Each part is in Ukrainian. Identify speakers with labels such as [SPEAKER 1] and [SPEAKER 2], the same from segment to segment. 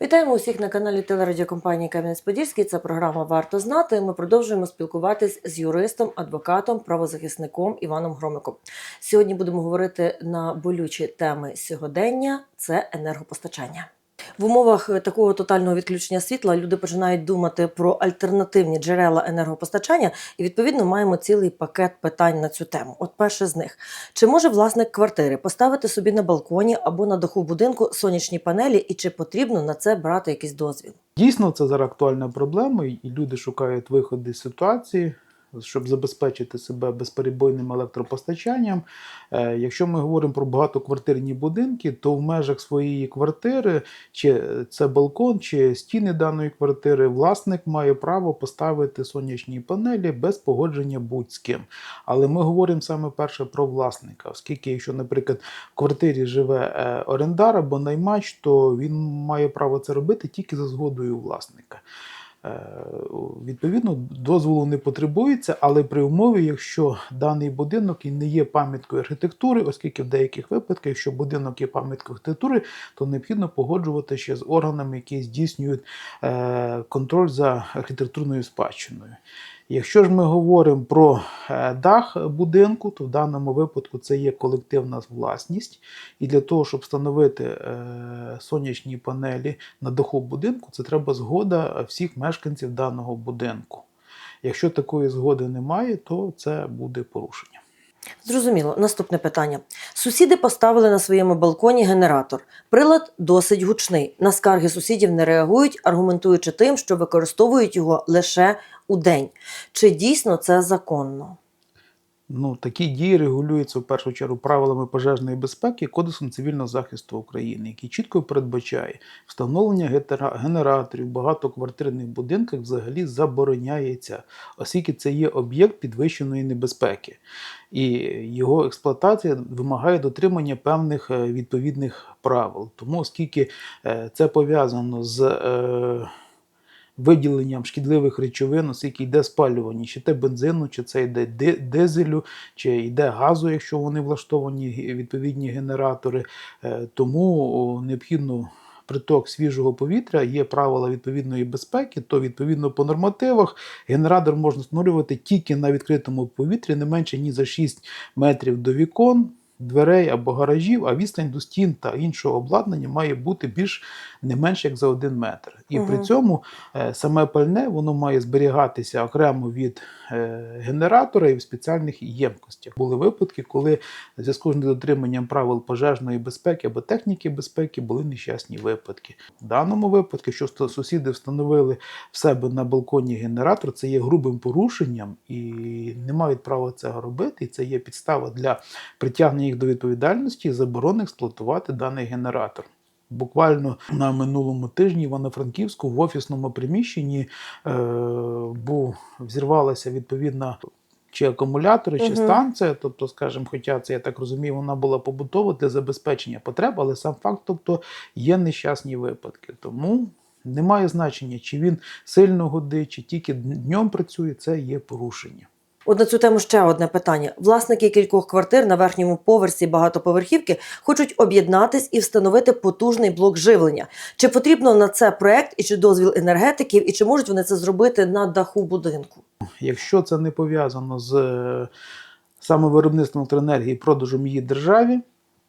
[SPEAKER 1] Вітаємо усіх на каналі телерадіокомпанії Кам'янець-Подільський. Це програма Варто знати. Ми продовжуємо спілкуватись з юристом, адвокатом, правозахисником Іваном Громиком. Сьогодні будемо говорити на болючі теми сьогодення: це енергопостачання. В умовах е, такого тотального відключення світла люди починають думати про альтернативні джерела енергопостачання, і відповідно маємо цілий пакет питань на цю тему. От перше з них: чи може власник квартири поставити собі на балконі або на даху будинку сонячні панелі, і чи потрібно на це брати якийсь дозвіл?
[SPEAKER 2] Дійсно, це зараз актуальна проблема, і люди шукають виходи з ситуації, щоб забезпечити себе безперебойним електропостачанням. Е, Якщо ми говоримо про багатоквартирні будинки, то в межах своєї квартири, чи це балкон, чи стіни даної квартири, власник має право поставити сонячні панелі без погодження будь з ким. Але ми говоримо саме перше про власника, оскільки, якщо, наприклад, в квартирі живе е, орендар або наймач, то він має право це робити тільки за згодою власника. Е, Відповідно, дозволу не потребується, але при умові, якщо даний будинок і не є пам'яткою архітектури, оскільки в деяких випадках, якщо будинок є пам'яткою архітектури, то необхідно погоджувати ще з органами, які здійснюють е, контроль за архітектурною спадщиною. Якщо ж ми говоримо про е, дах будинку, то в даному випадку це є колективна власність. І для того, щоб встановити е, сонячні панелі на даху будинку, це треба згода всіх мешканців даного будинку. Якщо такої згоди немає, то це буде порушення.
[SPEAKER 1] Зрозуміло, наступне питання. Сусіди поставили на своєму балконі генератор. Прилад досить гучний. На скарги сусідів не реагують, аргументуючи тим, що використовують його лише у день. Чи дійсно це законно?
[SPEAKER 2] Ну, такі дії регулюються в першу чергу правилами пожежної безпеки Кодексом цивільного захисту України, який чітко передбачає встановлення генераторів в багатоквартирних будинках взагалі забороняється, оскільки це є об'єкт підвищеної небезпеки, і його експлуатація вимагає дотримання певних е, відповідних правил. Тому, оскільки е, це пов'язано з е, виділенням шкідливих речовин, оскільки йде спалювання, чи те бензину, чи це йде дизелю, чи йде газу, якщо вони влаштовані відповідні генератори. Е, Тому необхідно. Приток свіжого повітря є правила відповідної безпеки, то відповідно по нормативах генератор можна встановлювати тільки на відкритому повітрі не менше ні за 6 метрів до вікон, дверей або гаражів, а відстань до стін та іншого обладнання має бути більш не менше як за один метр. І при цьому е, саме пальне воно має зберігатися окремо від е, генератора і в спеціальних ємкостях. Були випадки, коли в зв'язку з недотриманням правил пожежної безпеки або техніки безпеки були нещасні випадки. В даному випадку, сто- сусіди встановили в себе на балконі генератор, це є грубим порушенням і не мають права цього робити. І це є підстава для притягнення їх до відповідальності і заборони експлуатувати даний генератор. Буквально на минулому тижні в Івано-Франківську в офісному приміщенні е, був взірвалася відповідна чи акумулятори, чи станція. Тобто, скажімо, хоча це я так розумію, вона була побутова для забезпечення потреб, але сам факт, тобто є нещасні випадки. Тому немає значення, чи він сильно годить, чи тільки днем працює, це є порушення.
[SPEAKER 1] От на цю тему ще одне питання. Власники кількох квартир на верхньому поверсі багатоповерхівки хочуть об'єднатись і встановити потужний блок живлення. Чи потрібно на це проект і чи дозвіл енергетиків, і чи можуть вони це зробити на даху будинку?
[SPEAKER 2] Якщо це не пов'язано з е, саме виробництвом електроенергії продажем її державі,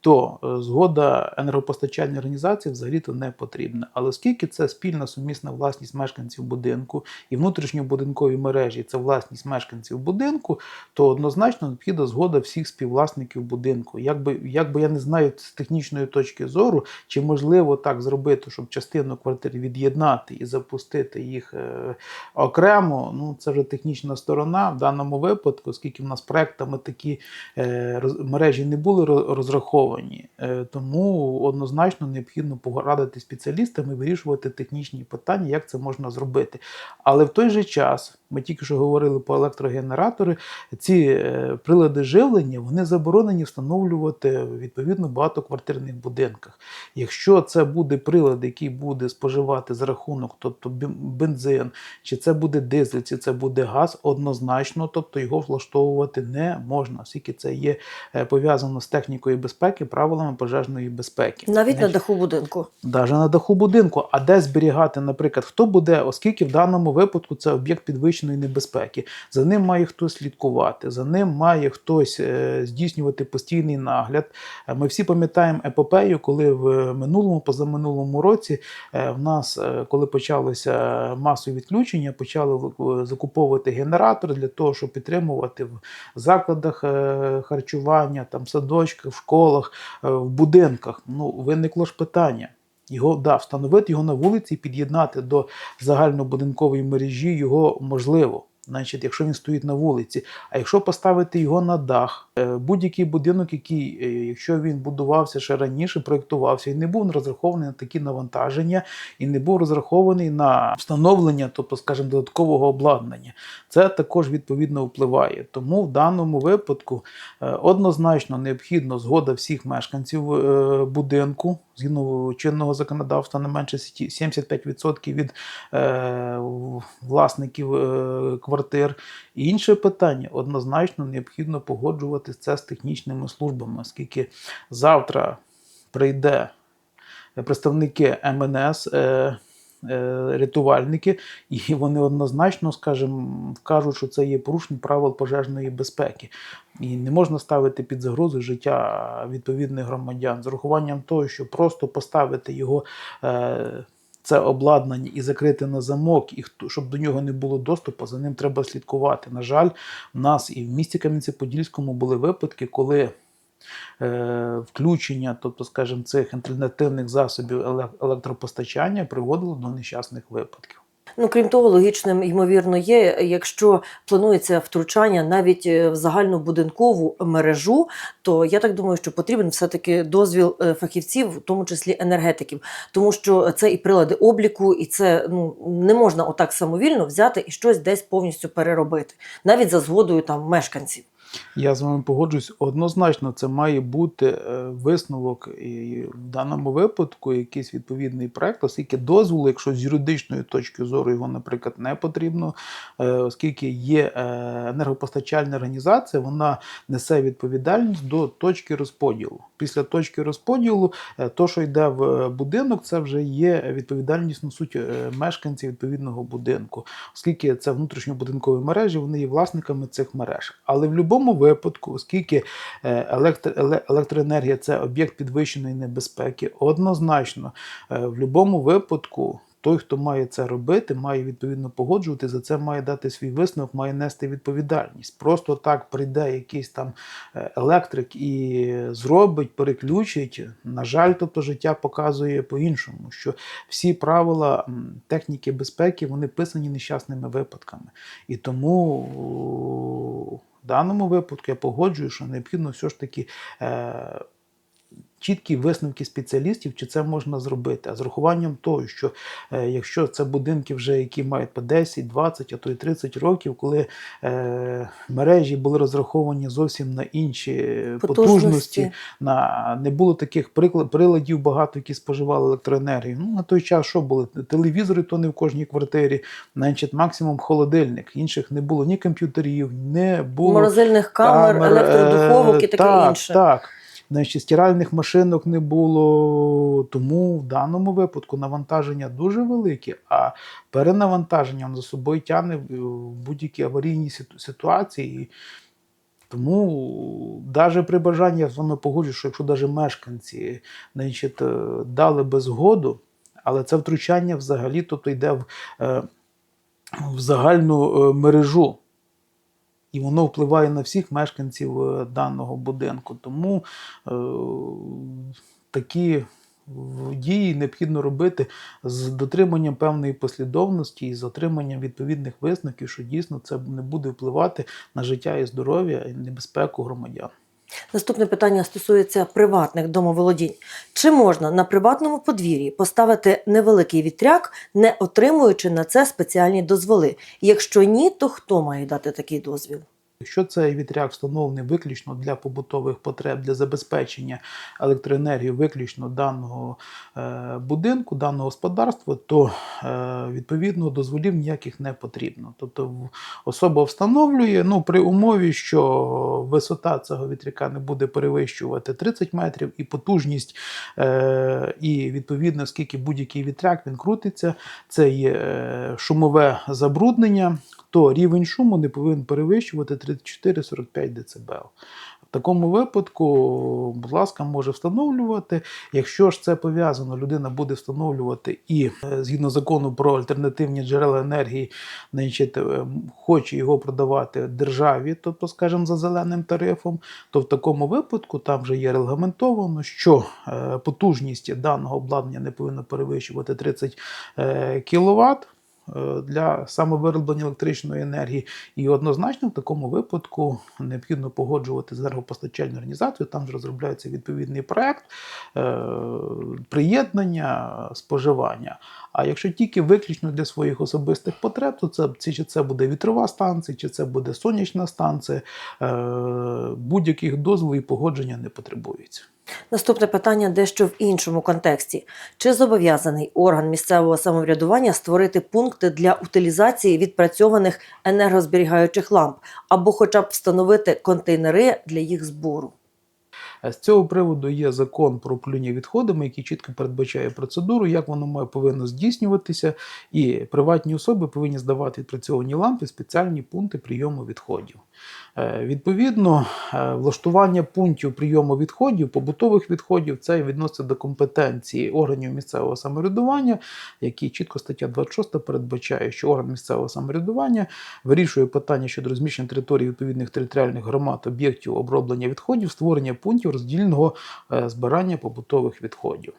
[SPEAKER 2] то е, згода енергопостачальної організації взагалі-то не потрібна. Але оскільки це спільна сумісна власність мешканців будинку і внутрішньобудинкові мережі це власність мешканців будинку, то однозначно необхідна згода всіх співвласників будинку. Якби, якби я не знаю з технічної точки зору, чи можливо так зробити, щоб частину квартир від'єднати і запустити їх е, окремо, ну це вже технічна сторона в даному випадку, оскільки в нас проектами такі е, мережі не були розраховані, е, тому однозначно необхідно порадити спеціалістам і вирішувати технічні питання, як це можна зробити. Але в той же час ми тільки що говорили про електрогенератори. Ці е, прилади живлення вони заборонені встановлювати відповідно в багатоквартирних будинках. Якщо це буде прилад, який буде споживати за рахунок, тобто бензин, чи це буде дизель, чи це буде газ, однозначно, тобто його влаштовувати не можна, оскільки це є е, пов'язано з технікою безпеки безпеки правилами пожежної безпеки.
[SPEAKER 1] Навіть на даху будинку.
[SPEAKER 2] Даже на даху будинку, а де зберігати, наприклад, хто буде, оскільки в даному випадку це об'єкт підвищеної небезпеки. За ним має хтось слідкувати, за ним має хтось е, здійснювати постійний нагляд. Е, Ми всі пам'ятаємо епопею, коли в минулому, позаминулому році е, в нас, коли почалося масові відключення, почали закуповувати генератори для того, щоб підтримувати в закладах харчування, там садочках, в школах, е, в будинках. Ну, виникло ж питання. Його да, встановити його на вулиці і під'єднати до загальнобудинкової мережі його можливо. Значить, якщо він стоїть на вулиці, а якщо поставити його на дах, е, будь-який будинок, який, е, якщо він будувався ще раніше, проєктувався і не був розрахований на такі навантаження, і не був розрахований на встановлення, тобто, скажімо, додаткового обладнання, це також відповідно впливає. Тому в даному випадку е, однозначно необхідно згода всіх мешканців будинку згідно чинного законодавства не менше 75% від е, власників е, квартир. І інше питання однозначно необхідно погоджувати це з технічними службами, оскільки завтра прийде представники МНС. Е, Рятувальники, і вони однозначно, скажімо, вкажуть, що це є порушення правил пожежної безпеки. І не можна ставити під загрозу життя відповідних громадян з урахуванням того, що просто поставити його. Е, це обладнання і закрити на замок, і хто- щоб до нього не було доступу, за ним треба слідкувати. На жаль, в нас і в місті Кам'янці-Подільському були випадки, коли е, включення, тобто, скажімо, цих альтернативних засобів еле- електропостачання приводило до нещасних випадків.
[SPEAKER 1] Ну, крім того, логічним, ймовірно, є, якщо планується втручання навіть е, в загальнобудинкову мережу, то я так думаю, що потрібен все-таки дозвіл е, фахівців, в тому числі енергетиків, тому що це і прилади обліку, і це ну не можна отак самовільно взяти і щось десь повністю переробити, навіть за згодою там мешканців.
[SPEAKER 2] Я з вами погоджуюсь. Однозначно, це має бути е, висновок і в даному випадку якийсь відповідний проект, оскільки дозволу, якщо з юридичної точки зору його, наприклад, не потрібно, е, оскільки є е, енергопостачальна організація, вона несе відповідальність до точки розподілу. Після точки розподілу, то, що йде в будинок, це вже є відповідальність несуть е, мешканці відповідного будинку, оскільки це внутрішньобудинкові мережі, вони є власниками цих мереж. Але в будь-якому випадку, оскільки е, електро, електроенергія це об'єкт підвищеної небезпеки, однозначно е, в будь-якому випадку. Той, хто має це робити, має відповідно погоджувати, за це має дати свій висновок, має нести відповідальність. Просто так прийде якийсь там е, електрик і зробить, переключить. На жаль, тобто життя показує по-іншому, що всі правила техніки безпеки вони писані нещасними випадками. І тому даному випадку я погоджую, що необхідно все ж таки. Е, Чіткі висновки спеціалістів, чи це можна зробити, а з урахуванням того, що е, якщо це будинки, вже які мають по 10, 20, а то й 30 років, коли е, мережі були розраховані зовсім на інші потужності, на не було таких прикла- приладів багато, які споживали електроенергію. Ну на той час що були телевізори, то не в кожній квартирі, значить, максимум холодильник. Інших не було ні комп'ютерів, не було
[SPEAKER 1] Морозильних камер, електродуховок і
[SPEAKER 2] е,
[SPEAKER 1] таке
[SPEAKER 2] так,
[SPEAKER 1] інше.
[SPEAKER 2] Так. Значить, стиральних машинок не було, тому в даному випадку навантаження дуже велике, а перенавантаження за собою тягне в будь-які аварійні ситуації. Тому навіть при бажанні я з вами погоджу, що якщо навіть мешканці значить, е, дали би згоду, але це втручання взагалі тобто йде в, е, в загальну е, мережу. І воно впливає на всіх мешканців е, даного будинку. Тому е, такі дії необхідно робити з дотриманням певної послідовності і з отриманням відповідних висновків, що дійсно це не буде впливати на життя і здоров'я і небезпеку громадян.
[SPEAKER 1] Наступне питання стосується приватних домоволодінь. Чи можна на приватному подвір'ї поставити невеликий вітряк, не отримуючи на це спеціальні дозволи? Якщо ні, то хто має дати такий дозвіл?
[SPEAKER 2] Якщо цей вітряк встановлений виключно для побутових потреб, для забезпечення електроенергії виключно даного е, будинку, даного господарства, то е, відповідно дозволів ніяких не потрібно. Тобто особа встановлює ну, при умові, що висота цього вітряка не буде перевищувати 30 метрів, і потужність, е, і відповідно, оскільки будь-який вітряк він крутиться, це є шумове забруднення, то рівень шуму не повинен перевищувати 34-45 дБ. В такому випадку, будь ласка, може встановлювати. Якщо ж це пов'язано, людина буде встановлювати і е, згідно закону про альтернативні джерела енергії, значить, е, хоче його продавати державі, тобто, скажімо, за зеленим тарифом, то в такому випадку там вже є регламентовано, що е, потужність даного обладнання не повинна перевищувати 30 кВт для самовироблення електричної енергії. І однозначно в такому випадку необхідно погоджувати з енергопостачальною організацією, там ж розробляється відповідний проект е, приєднання споживання. А якщо тільки виключно для своїх особистих потреб, то це це- чи це буде вітрова станція, чи це буде сонячна станція, е, будь-яких дозволів і погодження не потребується.
[SPEAKER 1] Наступне питання дещо в іншому контексті: чи зобов'язаний орган місцевого самоврядування створити пункти для утилізації відпрацьованих енергозберігаючих ламп, або, хоча б встановити контейнери для їх збору?
[SPEAKER 2] Е, З цього приводу є закон про управління відходами, який чітко передбачає процедуру, як воно має повинно здійснюватися, і приватні особи повинні здавати відпрацьовані лампи в спеціальні пункти прийому відходів. Е, Відповідно, е, влаштування пунктів прийому відходів, побутових відходів, це відноситься до компетенції органів місцевого самоврядування, які чітко стаття 26 передбачає, що орган місцевого самоврядування вирішує питання щодо розміщення території відповідних територіальних громад, об'єктів оброблення відходів, створення пунктів роздільного е, збирання побутових відходів.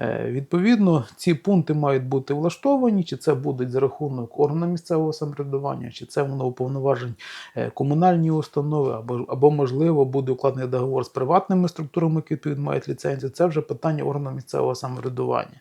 [SPEAKER 2] Е, Відповідно, ці пункти мають бути влаштовані, чи це будуть за рахунок органу місцевого самоврядування, чи це воно уповноважень е, комунальні установи, або, або можливо буде укладений договор з приватними структурами, які відповідно мають ліцензію. Це вже питання органу місцевого самоврядування.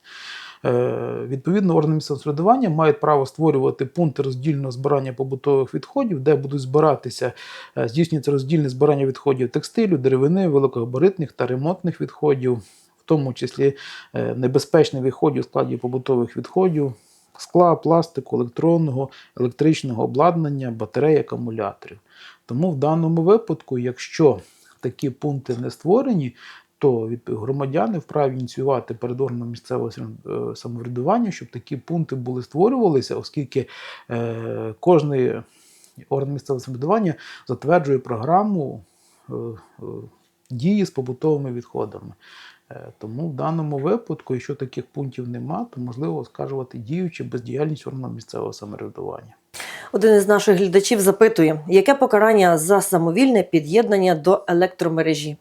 [SPEAKER 2] Е, Відповідно, органи місцевого самоврядування мають право створювати пункти роздільного збирання побутових відходів, де будуть збиратися, здійснюється роздільне збирання відходів текстилю, деревини, великогабаритних та ремонтних відходів, тому числі е, небезпечних відходів у складі побутових відходів, скла, пластику, електронного, електричного обладнання, батарей, акумуляторів. Тому в даному випадку, якщо такі пункти не створені, то громадяни вправі ініціювати перед органом місцевого е, самоврядування, щоб такі пункти були створювалися, оскільки е, кожний орган місцевого самоврядування затверджує програму е, е, дії з побутовими відходами. Е, Тому в даному випадку, якщо таких пунктів нема, то можливо оскаржувати дію чи бездіяльність органу місцевого самоврядування.
[SPEAKER 1] Один із наших глядачів запитує, яке покарання за самовільне під'єднання до електромережі?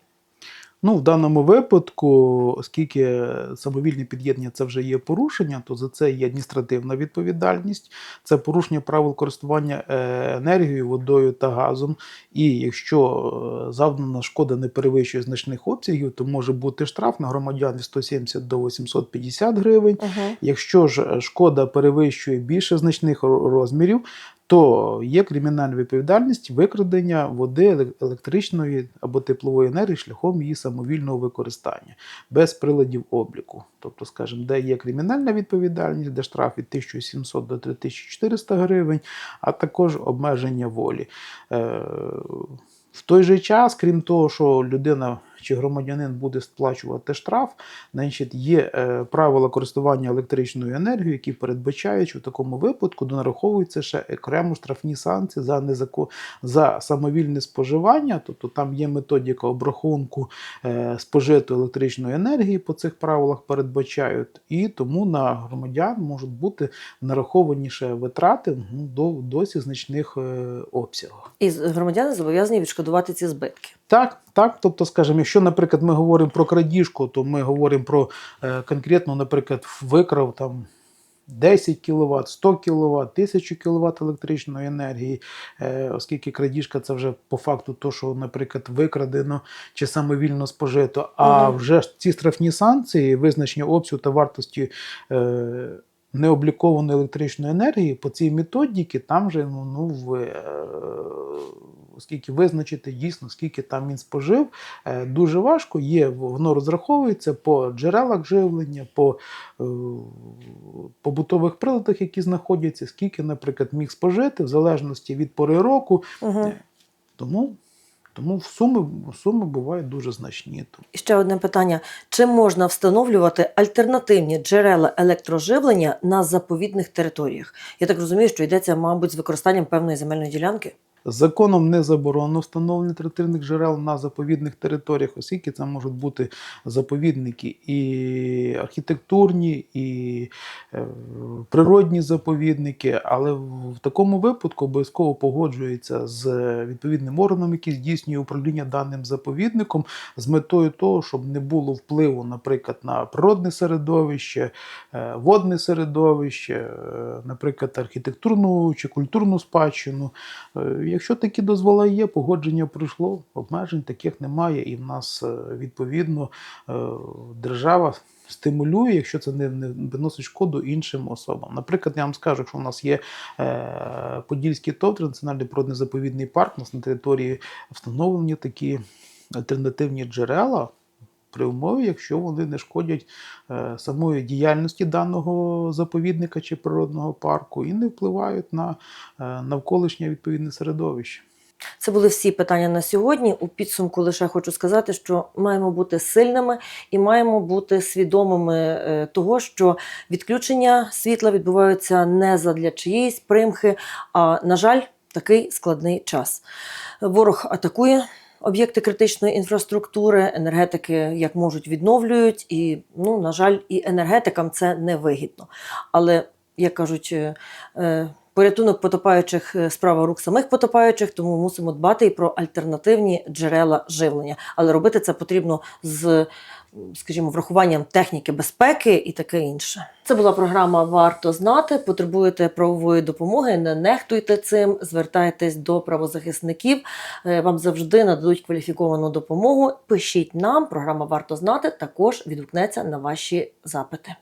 [SPEAKER 2] Ну, в даному випадку, оскільки самовільне під'єднання це вже є порушення, то за це є адміністративна відповідальність, це порушення правил користування е, енергією, водою та газом. І якщо е, завдана шкода не перевищує значних обсягів, то може бути штраф на громадян від 170 до 850 гривень.
[SPEAKER 1] Угу.
[SPEAKER 2] Якщо ж е, шкода перевищує більше значних розмірів, то є кримінальна відповідальність викрадення води електричної або теплової енергії шляхом її самовільного використання без приладів обліку. Тобто, скажімо, де є кримінальна відповідальність, де штраф від 1700 до 3400 гривень, а також обмеження волі. Е, В той же час, крім того, що людина чи громадянин буде сплачувати штраф, значить, є е, правила користування електричною енергією, які передбачають, що в такому випадку донараховуються ще окремо штрафні санкції за незако... за самовільне споживання, тобто там є методика обрахунку е, спожитої електричної енергії по цих правилах передбачають, і тому на громадян можуть бути нараховані ще витрати ну, до досі значних е, обсягах.
[SPEAKER 1] І громадяни зобов'язані відшкодувати ці збитки.
[SPEAKER 2] Так, так. Тобто, скажімо, якщо, наприклад, ми говоримо про крадіжку, то ми говоримо про е, конкретно, наприклад, викрав там 10 кВт, 100 кВт, 1000 кВт електричної енергії, е, оскільки крадіжка це вже по факту то, що, наприклад, викрадено чи самовільно спожито. А
[SPEAKER 1] Мгм.
[SPEAKER 2] вже ж ці штрафні санкції, визначення обсягу та вартості. Е, необлікованої електричної енергії по цій методіки там же ну, ну в, е, скільки визначити дійсно, скільки там він спожив, е, дуже важко. Є, воно розраховується по джерелах живлення, по е, побутових приладах, які знаходяться, скільки, наприклад, міг спожити, в залежності від пори року.
[SPEAKER 1] Угу.
[SPEAKER 2] Тому, тому суми, суми бувають дуже значні.
[SPEAKER 1] І ще одне питання: чи можна встановлювати альтернативні джерела електроживлення на заповідних територіях? Я так розумію, що йдеться, мабуть, з використанням певної земельної ділянки.
[SPEAKER 2] Законом не заборонено встановлення альтернативних джерел на заповідних територіях, оскільки це можуть бути заповідники і архітектурні, і е, природні заповідники. Але в такому випадку обов'язково погоджується з відповідним органом, який здійснює управління даним заповідником, з метою того, щоб не було впливу, наприклад, на природне середовище, е, водне середовище, е, наприклад, архітектурну чи культурну спадщину. Якщо такі дозволи є, погодження пройшло, обмежень таких немає, і в нас е, відповідно е, держава стимулює, якщо це не, приносить шкоду іншим особам. Наприклад, я вам скажу, що у нас є е, Подільський ТОВ, Національний природний заповідний парк, у нас на території встановлені такі альтернативні джерела. При умові, якщо вони не шкодять е, самої діяльності даного заповідника чи природного парку і не впливають на е, навколишнє відповідне середовище.
[SPEAKER 1] Це були всі питання на сьогодні. У підсумку лише хочу сказати, що маємо бути сильними і маємо бути свідомими е, того, що відключення світла відбуваються не задля чиїсь примхи, а на жаль, такий складний час. Ворог атакує. Об'єкти критичної інфраструктури, енергетики як можуть відновлюють, і ну на жаль, і енергетикам це не вигідно. Але як кажуть, е, е, порятунок потопаючих е, справа рук самих потопаючих, тому мусимо дбати і про альтернативні джерела живлення. Але робити це потрібно з, скажімо, врахуванням техніки безпеки і таке інше. Це була програма Варто знати. Потребуєте правової допомоги. Не нехтуйте цим, звертайтесь до правозахисників. Е, Вам завжди нададуть кваліфіковану допомогу. Пишіть нам. Програма Варто знати також відгукнеться на ваші запити.